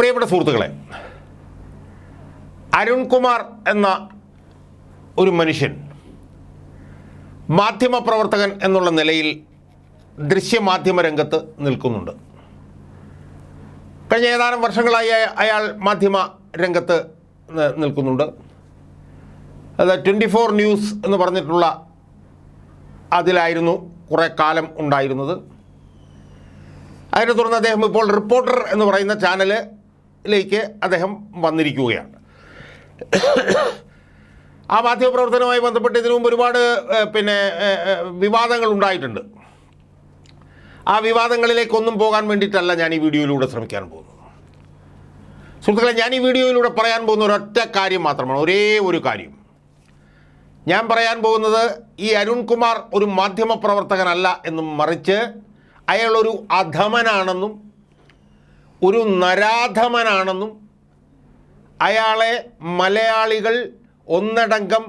പ്രിയപ്പെട്ട സുഹൃത്തുക്കളെ അരുൺകുമാർ എന്ന ഒരു മനുഷ്യൻ മാധ്യമപ്രവർത്തകൻ എന്നുള്ള നിലയിൽ ദൃശ്യമാധ്യമ രംഗത്ത് നിൽക്കുന്നുണ്ട്. കഴിഞ്ഞ ഏതാനും വർഷങ്ങളായി അയാൾ മാധ്യമ രംഗത്ത് നിൽക്കുന്നുണ്ട്. അത് ട്വന്റി ഫോർ ന്യൂസ് എന്ന് പറഞ്ഞിട്ടുള്ള അതിലായിരുന്നു കുറേ കാലം ഉണ്ടായിരുന്നത്. അതിനെ തുടർന്ന് അദ്ദേഹം ഇപ്പോൾ റിപ്പോർട്ടർ എന്ന് പറയുന്ന ചാനലിലേക്ക് അദ്ദേഹം വന്നിരിക്കുകയാണ്. ആ മാധ്യമപ്രവർത്തനവുമായി ബന്ധപ്പെട്ട് ഇതിനു മുമ്പ് ഒരുപാട് പിന്നെ വിവാദങ്ങൾ ഉണ്ടായിട്ടുണ്ട്. ആ വിവാദങ്ങളിലേക്കൊന്നും പോകാൻ വേണ്ടിയിട്ടല്ല ഞാൻ ഈ വീഡിയോയിലൂടെ ശ്രമിക്കാൻ പോകുന്നത്. സുഹൃത്തുക്കളെ ഞാൻ ഈ വീഡിയോയിലൂടെ പറയാൻ പോകുന്ന ഒരൊറ്റ കാര്യം മാത്രമാണ് ഒരേ ഒരു കാര്യം. ഞാൻ പറയാൻ പോകുന്നത് ഈ അരുൺകുമാർ ഒരു മാധ്യമപ്രവർത്തകനല്ല എന്നും മറിച്ച് അയാളൊരു അധമനാണെന്നും ഒരു നരാധമനാണെന്നും അയാളെ മലയാളികൾ ഒന്നടങ്കം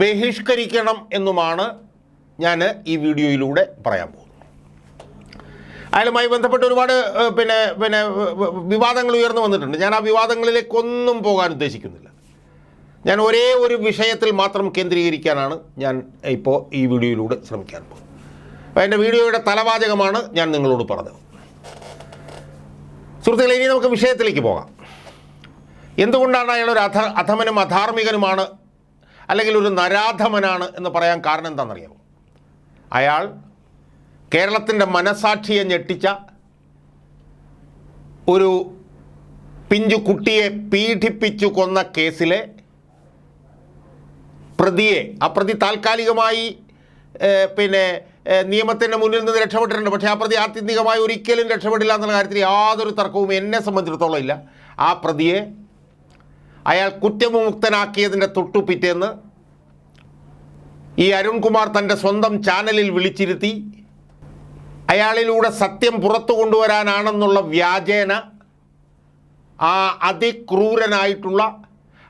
ബഹിഷ്കരിക്കണം എന്നുമാണ് ഞാൻ ഈ വീഡിയോയിലൂടെ പറയാൻ പോകുന്നത്. അയാളുമായി ബന്ധപ്പെട്ട് ഒരുപാട് പിന്നെ പിന്നെ വിവാദങ്ങൾ ഉയർന്നു വന്നിട്ടുണ്ട്. ഞാൻ ആ വിവാദങ്ങളിലേക്കൊന്നും പോകാൻ ഉദ്ദേശിക്കുന്നില്ല. ഞാൻ ഒരേ ഒരു വിഷയത്തിൽ മാത്രം കേന്ദ്രീകരിക്കാനാണ് ഞാൻ ഇപ്പോൾ ഈ വീഡിയോയിലൂടെ ശ്രമിക്കാൻ പോകുന്നത്. അപ്പോൾ എന്റെ വീഡിയോയുടെ തലവാചകമാണ് ഞാൻ നിങ്ങളോട് പറഞ്ഞത്. സുഹൃത്തുക്കളെ ഇനി നമുക്ക് വിഷയത്തിലേക്ക് പോകാം. എന്തുകൊണ്ടാണ് അയാൾ ഒരു അധ അധമനും അധാർമികനുമാണ് അല്ലെങ്കിൽ ഒരു നരാധമനാണ് എന്ന് പറയാൻ കാരണം എന്താണെന്നറിയാമോ അയാൾ കേരളത്തിന്റെ മനസാക്ഷിയെ ഞെട്ടിച്ച ഒരു പിഞ്ചു കുട്ടിയെ പീഡിപ്പിച്ചു കൊന്ന കേസിലെ പ്രതിയെ ആ പ്രതി താൽക്കാലികമായി പിന്നെ നിയമത്തിന്റെ മുന്നിൽ നിന്ന് രക്ഷപ്പെട്ടിട്ടുണ്ട്. പക്ഷേ ആ പ്രതി ആത്യന്തികമായി ഒരിക്കലും രക്ഷപ്പെടില്ല എന്നുള്ള കാര്യത്തിൽ യാതൊരു തർക്കവും എന്നെ സംബന്ധിച്ചിടത്തോളം ഇല്ല. ആ പ്രതിയെ അയാൾ കുറ്റവിമുക്തനാക്കിയതിന്റെ തൊട്ടു പിറ്റേന്ന് ഈ അരുൺകുമാർ തന്റെ സ്വന്തം ചാനലിൽ വിളിച്ചിരുത്തി അയാളിലൂടെ സത്യം പുറത്തു കൊണ്ടുവരാനാണെന്നുള്ള വ്യാജേന ആ അതിക്രൂരനായിട്ടുള്ള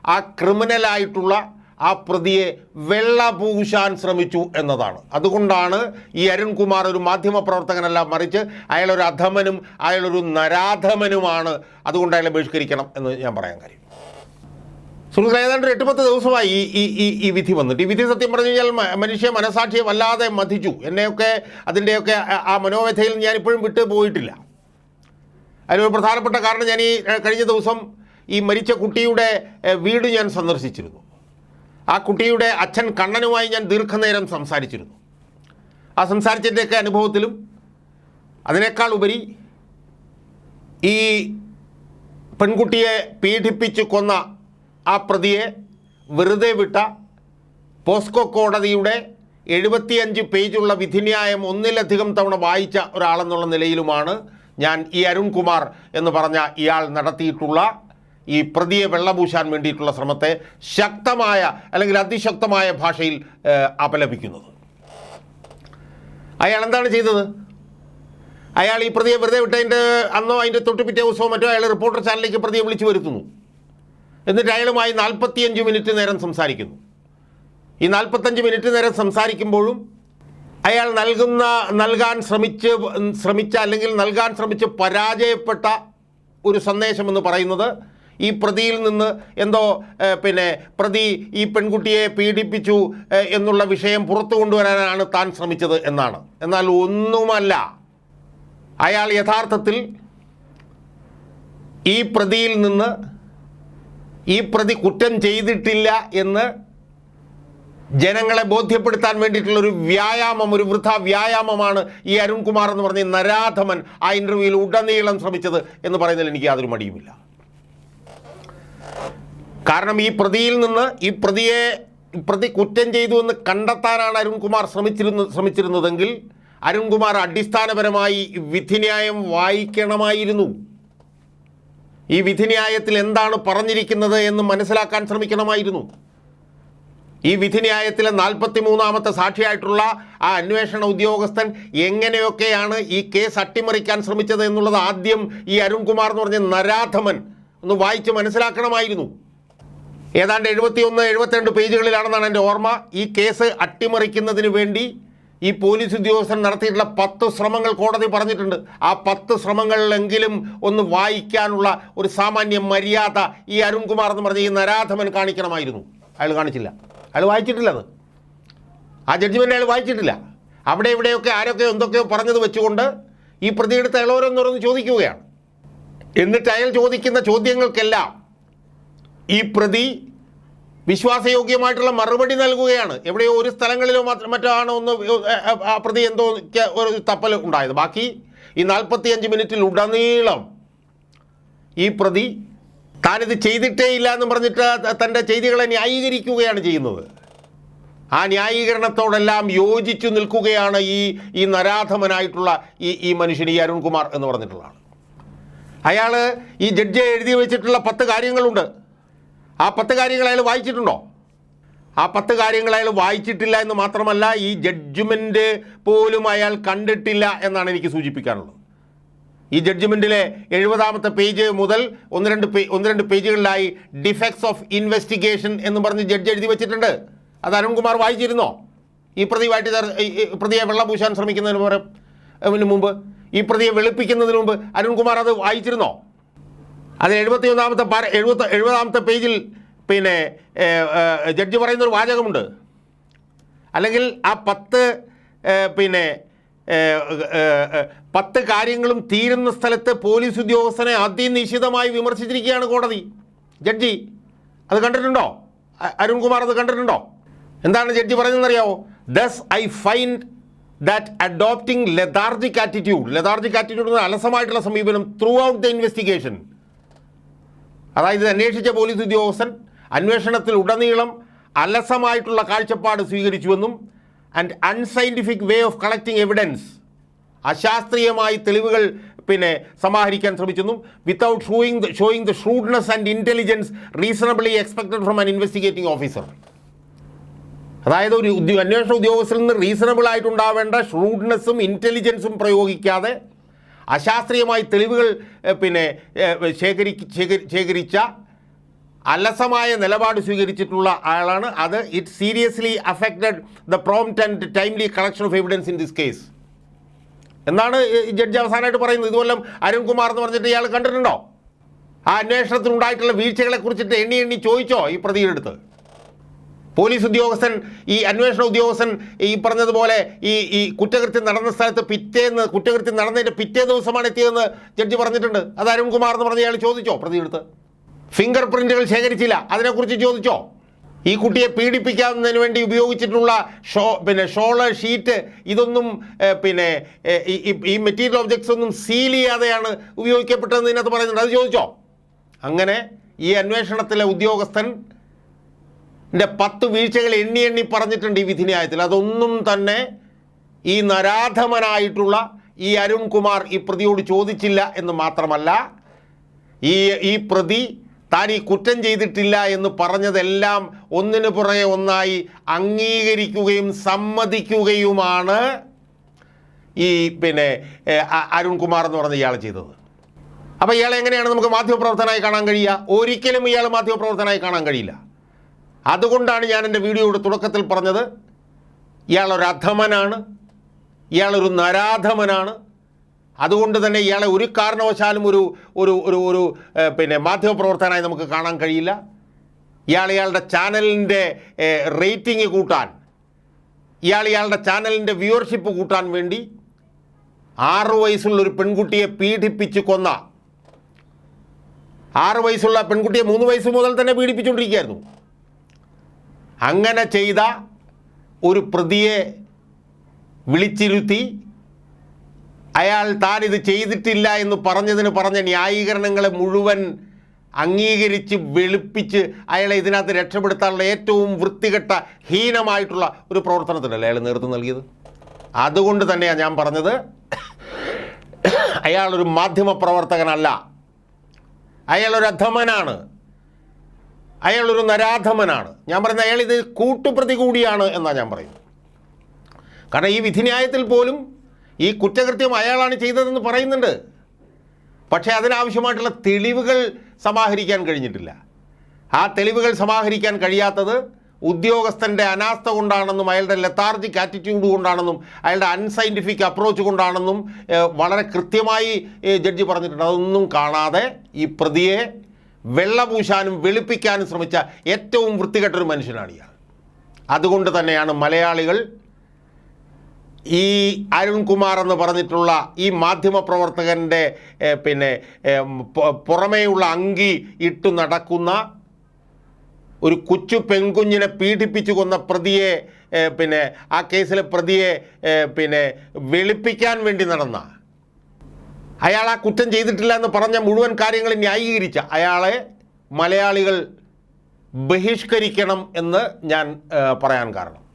ആ ക്രിമിനലായിട്ടുള്ള ആ പ്രതിയെ വെള്ള പൂശാൻ ശ്രമിച്ചു എന്നതാണ്. അതുകൊണ്ടാണ് ഈ അരുൺകുമാർ ഒരു മാധ്യമ മാധ്യമപ്രവർത്തകനല്ല മറിച്ച് അയാളൊരു അധമനും അയാളൊരു നരാധമനുമാണ്. അതുകൊണ്ട് അയാളെ ബഹിഷ്കരിക്കണം എന്ന് ഞാൻ പറയാൻ കാര്യം. സുഹൃത്തുക്കളെ ഏതാണ്ട് ഒരു എട്ട് പത്ത് ദിവസമായി ഈ ഈ ഈ വിധി വന്നിട്ട്. ഈ വിധി സത്യം പറഞ്ഞു കഴിഞ്ഞാൽ മനുഷ്യ മനസാക്ഷിയെ വല്ലാതെ മതിച്ചു എന്നെയൊക്കെ അതിന്റെയൊക്കെ ആ- ആ മനോവ്യഥയിൽ ഞാനിപ്പോഴും വിട്ടു പോയിട്ടില്ല. അതിലൊരു പ്രധാനപ്പെട്ട കാരണം ഞാൻ ഈ കഴിഞ്ഞ ദിവസം ഈ മരിച്ച കുട്ടിയുടെ വീട് ഞാൻ സന്ദർശിച്ചിരുന്നു. ആ കുട്ടിയുടെ അച്ഛൻ കണ്ണനുമായി ഞാൻ ദീർഘനേരം സംസാരിച്ചിരുന്നു. ആ സംസാരിച്ചതിന്റെയൊക്കെ അനുഭവത്തിലും അതിനേക്കാൾ ഉപരി ഈ പെൺകുട്ടിയെ പീഡിപ്പിച്ച് കൊന്ന ആ പ്രതിയെ വെറുതെ വിട്ട പോസ്കോ കോടതിയുടെ എഴുപത്തിയഞ്ച് പേജുള്ള വിധിന്യായം ഒന്നിലധികം തവണ വായിച്ച ഒരാളെന്നുള്ള നിലയിലുമാണ് ഞാൻ ഈ അരുൺകുമാർ എന്ന് പറഞ്ഞ ഇയാൾ നടത്തിയിട്ടുള്ള ഈ പ്രതിയെ വെള്ളപൂശാൻ വേണ്ടിയിട്ടുള്ള ശ്രമത്തെ ശക്തമായ അല്ലെങ്കിൽ അതിശക്തമായ ഭാഷയിൽ അപലപിക്കുന്നത്. അയാൾ എന്താണ് ചെയ്തത്? അയാൾ ഈ പ്രതിയെ വെറുതെ വിട്ടതിന്റെ അന്നോ അതിന്റെ തൊട്ടുപിറ്റേ ദിവസമോ മറ്റോ അയാൾ റിപ്പോർട്ടർ ചാനലിലേക്ക് പ്രതിയെ വിളിച്ചു വരുത്തുന്നു. എന്നിട്ട് അയാളുമായി നാൽപ്പത്തിയഞ്ച് മിനിറ്റ് നേരം സംസാരിക്കുന്നു. ഈ നാൽപ്പത്തഞ്ച് മിനിറ്റ് നേരം സംസാരിക്കുമ്പോഴും അയാൾ നൽകുന്ന നൽകാൻ ശ്രമിച്ച് ശ്രമിച്ച അല്ലെങ്കിൽ നൽകാൻ ശ്രമിച്ച് പരാജയപ്പെട്ട ഒരു സന്ദേശമെന്ന് പറയുന്നത് ഈ പ്രതിയിൽ നിന്ന് എന്തോ പിന്നെ പ്രതി ഈ പെൺകുട്ടിയെ പീഡിപ്പിച്ചു എന്നുള്ള വിഷയം പുറത്തു കൊണ്ടുവരാനാണ് താൻ ശ്രമിച്ചത് എന്നാണ്. എന്നാൽ ഒന്നുമല്ല. അയാൾ യഥാർത്ഥത്തിൽ ഈ പ്രതിയിൽ നിന്ന് ഈ പ്രതി കുറ്റം ചെയ്തിട്ടില്ല എന്ന് ജനങ്ങളെ ബോധ്യപ്പെടുത്താൻ വേണ്ടിയിട്ടുള്ള ഒരു വ്യായാമം ഒരു വൃഥ വ്യായാമമാണ് ഈ അരുൺകുമാർ എന്ന് പറഞ്ഞ നരാധമൻ ആ ഇന്റർവ്യൂവിൽ ഉടനീളം ശ്രമിച്ചത് എന്ന് പറയുന്നതിൽ എനിക്ക് യാതൊരു മടിയുമില്ല. കാരണം ഈ പ്രതിയിൽ നിന്ന് ഈ പ്രതിയെ പ്രതി കുറ്റം ചെയ്തു എന്ന് കണ്ടെത്താനാണ് അരുൺകുമാർ ശ്രമിച്ചിരുന്ന ശ്രമിച്ചിരുന്നതെങ്കിൽ അരുൺകുമാർ അടിസ്ഥാനപരമായി വിധിന്യായം വായിക്കണമായിരുന്നു. ഈ വിധിന്യായത്തിൽ എന്താണ് പറഞ്ഞിരിക്കുന്നത് എന്ന് മനസ്സിലാക്കാൻ ശ്രമിക്കണമായിരുന്നു. ഈ വിധിന്യായത്തിലെ നാൽപ്പത്തി മൂന്നാമത്തെ സാക്ഷിയായിട്ടുള്ള ആ അന്വേഷണ ഉദ്യോഗസ്ഥൻ എങ്ങനെയൊക്കെയാണ് ഈ കേസ് അട്ടിമറിക്കാൻ ശ്രമിച്ചത് എന്നുള്ളത് ആദ്യം ഈ അരുൺകുമാർ എന്ന് പറഞ്ഞ നരാധമൻ ഒന്ന് വായിച്ച് മനസ്സിലാക്കണമായിരുന്നു. ഏതാണ്ട് എഴുപത്തിയൊന്ന് എഴുപത്തിരണ്ട് പേജുകളിലാണെന്നാണ് എന്റെ ഓർമ്മ. ഈ കേസ് അട്ടിമറിക്കുന്നതിന് വേണ്ടി ഈ പോലീസ് ഉദ്യോഗസ്ഥൻ നടത്തിയിട്ടുള്ള പത്ത് ശ്രമങ്ങൾ കോടതി പറഞ്ഞിട്ടുണ്ട്. ആ പത്ത് ശ്രമങ്ങളിലെങ്കിലും ഒന്ന് വായിക്കാനുള്ള ഒരു സാമാന്യ മര്യാദ ഈ അരുൺകുമാർ എന്ന് പറഞ്ഞ ഈ നരാധമൻ കാണിക്കണമായിരുന്നു. അയാൾ കാണിച്ചില്ല. അയാൾ വായിച്ചിട്ടില്ല അത്. ആ ജഡ്ജ്മെന്റ് അയാൾ വായിച്ചിട്ടില്ല. അവിടെ ഇവിടെയൊക്കെ ആരൊക്കെ എന്തൊക്കെയോ പറഞ്ഞത് വെച്ചുകൊണ്ട് ഈ പ്രതിയെടുത്ത് അയാൾ ഓരോന്നോരോന്ന് ചോദിക്കുകയാണ്. എന്നിട്ട് അയാൾ ചോദിക്കുന്ന ചോദ്യങ്ങൾക്കെല്ലാം ഈ പ്രതി വിശ്വാസയോഗ്യമായിട്ടുള്ള മറുപടി നൽകുകയാണ്. എവിടെയോ ഒരു സ്ഥലങ്ങളിലോ മാത്രം മറ്റോ ആണ് ഒന്ന് പ്രതി എന്തോ ഒരു തപ്പൽ ഉണ്ടായത്. ബാക്കി ഈ നാൽപ്പത്തിയഞ്ച് മിനിറ്റിൽ ഉടനീളം ഈ പ്രതി താനിത് ചെയ്തിട്ടേ ഇല്ല എന്ന് പറഞ്ഞിട്ട് തന്റെ ചെയ്തികളെ ന്യായീകരിക്കുകയാണ് ചെയ്യുന്നത്. ആ ന്യായീകരണത്തോടെല്ലാം യോജിച്ചു നിൽക്കുകയാണ് ഈ ഈ നരാധമനായിട്ടുള്ള ഈ ഈ മനുഷ്യൻ ഈ അരുൺകുമാർ എന്ന് പറഞ്ഞിട്ടുള്ളതാണ്. അയാൾ ഈ ജഡ്ജി എഴുതി വെച്ചിട്ടുള്ള പത്ത് കാര്യങ്ങളുണ്ട്. ആ പത്ത് കാര്യങ്ങൾ അയാൾ വായിച്ചിട്ടുണ്ടോ? ആ പത്ത് കാര്യങ്ങൾ അയാൾ വായിച്ചിട്ടില്ല എന്ന് മാത്രമല്ല ഈ ജഡ്ജ്മെന്റ് പോലും അയാൾ കണ്ടിട്ടില്ല എന്നാണ് എനിക്ക് സൂചിപ്പിക്കാനുള്ളത്. ഈ ജഡ്ജ്മെന്റിലെ എഴുപതാമത്തെ പേജ് മുതൽ ഒന്ന് രണ്ട് പേ ഒന്ന് രണ്ട് പേജുകളിലായി ഡിഫക്ട്സ് ഓഫ് ഇൻവെസ്റ്റിഗേഷൻ എന്ന് പറഞ്ഞ് ജഡ്ജ് എഴുതി വെച്ചിട്ടുണ്ട്. അത് അരുൺകുമാർ വായിച്ചിരുന്നോ? ഈ പ്രതി വാറ്റി തർ- ഈ- ഈ പ്രതിയെ വെള്ളം പൂശാൻ ശ്രമിക്കുന്നതിന് പകരം മുമ്പ് ഈ പ്രതിയെ വെളുപ്പിക്കുന്നതിന് മുമ്പ് അരുൺകുമാർ അത് വായിച്ചിരുന്നോ? അത് എഴുപത്തി ഒന്നാമത്തെ പാര എഴുപത്തി എഴുപതാമത്തെ പേജിൽ പിന്നെ ജഡ്ജി പറയുന്ന ജഡ്ജി പറയുന്നൊരു വാചകമുണ്ട്. അല്ലെങ്കിൽ ആ പത്ത് പിന്നെ പത്ത് കാര്യങ്ങളും തീരുന്ന സ്ഥലത്ത് പോലീസ് ഉദ്യോഗസ്ഥനെ അതിനിശിതമായി വിമർശിച്ചിരിക്കുകയാണ് കോടതി. ജഡ്ജി അത് കണ്ടിട്ടുണ്ടോ? അരുൺകുമാർ അത് കണ്ടിട്ടുണ്ടോ? എന്താണ് judge പറയുന്നതെന്നറിയാവോ? Thus I find that adopting lethargic attitude lethargic attitude എന്ന അലസമായിട്ടുള്ള സമീപനം ത്രൂ ഔട്ട് ദ ഇൻവെസ്റ്റിഗേഷൻ അതായത് ഇത് അന്വേഷിച്ച പോലീസ് ഉദ്യോഗസ്ഥൻ അന്വേഷണത്തിൽ ഉടനീളം അലസമായിട്ടുള്ള കാഴ്ചപ്പാട് സ്വീകരിച്ചുവെന്നും and unscientific way of collecting evidence അശാസ്ത്രീയമായി തെളിവുകൾ പിന്നെ സമാഹരിക്കാൻ ശ്രമിച്ചെന്നും without showing the showing the shrewdness and intelligence reasonably expected from an investigating officer അതായത് ഒരു അന്വേഷണ ഉദ്യോഗസ്ഥരിൽ നിന്ന് റീസണബിൾ ആയിട്ടുണ്ടാവേണ്ട ഷ്രൂഡ്നെസ്സും ഇന്റലിജൻസും പ്രയോഗിക്കാതെ അശാസ്ത്രീയമായി തെളിവുകൾ പിന്നെ ശേഖരി ശേഖരി ശേഖരിച്ച അലസമായ നിലപാട് സ്വീകരിച്ചിട്ടുള്ള ആളാണ്. അത് it seriously affected the prompt and timely collection of evidence in this case എന്നാണ് ജഡ്ജ് അവസാനമായിട്ട് പറയുന്നത്. ഇതുപോലെ അരുൺകുമാർ എന്ന് പറഞ്ഞിട്ട് ഇയാൾ കണ്ടിട്ടുണ്ടോ? ആ അന്വേഷണത്തിൽ ഉണ്ടായിട്ടുള്ള വീഴ്ചകളെ കുറിച്ചിട്ട് എണ്ണി എണ്ണി ചോദിച്ചോ ഈ പ്രതിയുടെ പോലീസ് ഉദ്യോഗസ്ഥൻ ഈ അന്വേഷണ ഉദ്യോഗസ്ഥൻ ഈ പറഞ്ഞതുപോലെ ഈ ഈ കുറ്റകൃത്യം നടന്ന സ്ഥലത്ത് പിറ്റേന്ന് കുറ്റകൃത്യം നടന്നതിന്റെ പിറ്റേ ദിവസമാണ് എത്തിയതെന്ന് ജഡ്ജി പറഞ്ഞിട്ടുണ്ട്. അത് അരുൺകുമാർ എന്ന് പറഞ്ഞ ഇയാൾ ചോദിച്ചോ പ്രതിയെടുത്ത്? ഫിംഗർ പ്രിന്റുകൾ ശേഖരിച്ചില്ല. അതിനെക്കുറിച്ച് ചോദിച്ചോ? ഈ കുട്ടിയെ പീഡിപ്പിക്കാവുന്നതിന് വേണ്ടി ഉപയോഗിച്ചിട്ടുള്ള ഷോ പിന്നെ ഷോൾ ഷീറ്റ് ഇതൊന്നും പിന്നെ ഈ- മെറ്റീരിയൽ ഒബ്ജക്ട്സ് ഒന്നും സീൽ ചെയ്യാതെയാണ് ഉപയോഗിക്കപ്പെട്ടതെന്ന് ഇതിനകത്ത് പറയുന്നുണ്ട്. അത് ചോദിച്ചോ? അങ്ങനെ ഈ അന്വേഷണത്തിലെ ഉദ്യോഗസ്ഥൻ പത്ത് വീഴ്ചകൾ എണ്ണി എണ്ണി പറഞ്ഞിട്ടുണ്ട് ഈ വിധിന്യായത്തിൽ. അതൊന്നും തന്നെ ഈ നരാധമനായിട്ടുള്ള ഈ അരുൺകുമാർ ഈ പ്രതിയോട് ചോദിച്ചില്ല എന്ന് മാത്രമല്ല ഈ ഈ പ്രതി താൻ ഈ കുറ്റം ചെയ്തിട്ടില്ല എന്ന് പറഞ്ഞതെല്ലാം ഒന്നിനു പുറകെ ഒന്നായി അംഗീകരിക്കുകയും സമ്മതിക്കുകയുമാണ് ഈ പിന്നെ അരുൺകുമാർ എന്ന് പറഞ്ഞ ഇയാൾ ചെയ്തത്. അപ്പോൾ ഇയാളെ എങ്ങനെയാണ് നമുക്ക് മാധ്യമപ്രവർത്തനമായി കാണാൻ കഴിയുക? ഒരിക്കലും ഇയാൾ മാധ്യമപ്രവർത്തനമായി കാണാൻ കഴിയില്ല. അതുകൊണ്ടാണ് ഞാൻ എന്റെ വീഡിയോയുടെ തുടക്കത്തിൽ പറഞ്ഞത്. ഇയാളൊരു അധമനാണ്. ഇയാളൊരു നരാധമനാണ്. അതുകൊണ്ട് തന്നെ ഇയാളെ ഒരു കാരണവശാലും ഒരു ഒരു ഒരു ഒരു പിന്നെ മാധ്യമപ്രവർത്തകനായി നമുക്ക് കാണാൻ കഴിയില്ല. ഇയാൾ ഇയാളുടെ ചാനലിന്റെ റേറ്റിംഗ് കൂട്ടാൻ ഇയാൾ ഇയാളുടെ ചാനലിന്റെ വ്യൂവർഷിപ്പ് കൂട്ടാൻ വേണ്ടി ആറ് വയസ്സുള്ള ഒരു പെൺകുട്ടിയെ പീഡിപ്പിച്ച് കൊന്ന. ആറ് വയസ്സുള്ള പെൺകുട്ടിയെ മൂന്ന് വയസ്സ് മുതൽ തന്നെ പീഡിപ്പിച്ചുകൊണ്ടിരിക്കുകയായിരുന്നു. അങ്ങനെ ചെയ്ത ഒരു പ്രതിയെ വിളിച്ചിരുത്തി അയാൾ താൻ ഇത് ചെയ്തിട്ടില്ല എന്ന് പറഞ്ഞതിന് പറഞ്ഞ ന്യായീകരണങ്ങളെ മുഴുവൻ അംഗീകരിച്ച് വെളുപ്പിച്ച് അയാളെ ഇതിനകത്ത് രക്ഷപ്പെടുത്താനുള്ള ഏറ്റവും വൃത്തികെട്ട ഹീനമായിട്ടുള്ള ഒരു പ്രവർത്തനത്തിനല്ലേ അയാൾ നേതൃത്വം നൽകിയത്? അതുകൊണ്ട് തന്നെയാണ് ഞാൻ പറഞ്ഞത്. അയാളൊരു മാധ്യമപ്രവർത്തകനല്ല. അയാളൊരു അധമനാണ്. അയാളൊരു നരാധമനാണ്. ഞാൻ പറയുന്നത് അയാൾ ഇത് കൂട്ടുപ്രതി കൂടിയാണ് എന്നാണ് ഞാൻ പറയുന്നത്. കാരണം ഈ വിധിന്യായത്തിൽ പോലും ഈ കുറ്റകൃത്യം അയാളാണ് ചെയ്തതെന്ന് പറയുന്നുണ്ട്. പക്ഷേ അതിനാവശ്യമായിട്ടുള്ള തെളിവുകൾ സമാഹരിക്കാൻ കഴിഞ്ഞിട്ടില്ല. ആ തെളിവുകൾ സമാഹരിക്കാൻ കഴിയാത്തത് ഉദ്യോഗസ്ഥന്റെ അനാസ്ഥ കൊണ്ടാണെന്നും അയാളുടെ ലെത്താർജിക് ആറ്റിറ്റ്യൂഡ് കൊണ്ടാണെന്നും അയാളുടെ അൺസൈന്റിഫിക് അപ്രോച്ച് കൊണ്ടാണെന്നും വളരെ കൃത്യമായി ജഡ്ജി പറഞ്ഞിട്ടുണ്ട്. അതൊന്നും കാണാതെ ഈ പ്രതിയെ വെള്ളപൂശാനും വെളുപ്പിക്കാനും ശ്രമിച്ച ഏറ്റവും വൃത്തികെട്ടൊരു മനുഷ്യനാണ് ഇയാൾ. അതുകൊണ്ട് തന്നെയാണ് മലയാളികൾ ഈ അരുൺകുമാർ എന്ന് പറഞ്ഞിട്ടുള്ള ഈ മാധ്യമപ്രവർത്തകന്റെ പിന്നെ പുറമേയുള്ള അങ്കി ഇട്ടു നടക്കുന്ന ഒരു കൊച്ചു പെൺകുഞ്ഞിനെ പീഡിപ്പിച്ചു കൊന്ന പ്രതിയെ പിന്നെ ആ കേസിലെ പ്രതിയെ പിന്നെ വെളുപ്പിക്കാൻ വേണ്ടി നടന്ന അയാൾ ആ കുറ്റം ചെയ്തിട്ടില്ല എന്ന് പറഞ്ഞ മുഴുവൻ കാര്യങ്ങളും ന്യായീകരിച്ച അയാളെ മലയാളികൾ ബഹിഷ്കരിക്കണം എന്ന് ഞാൻ പറയാൻ കാരണം.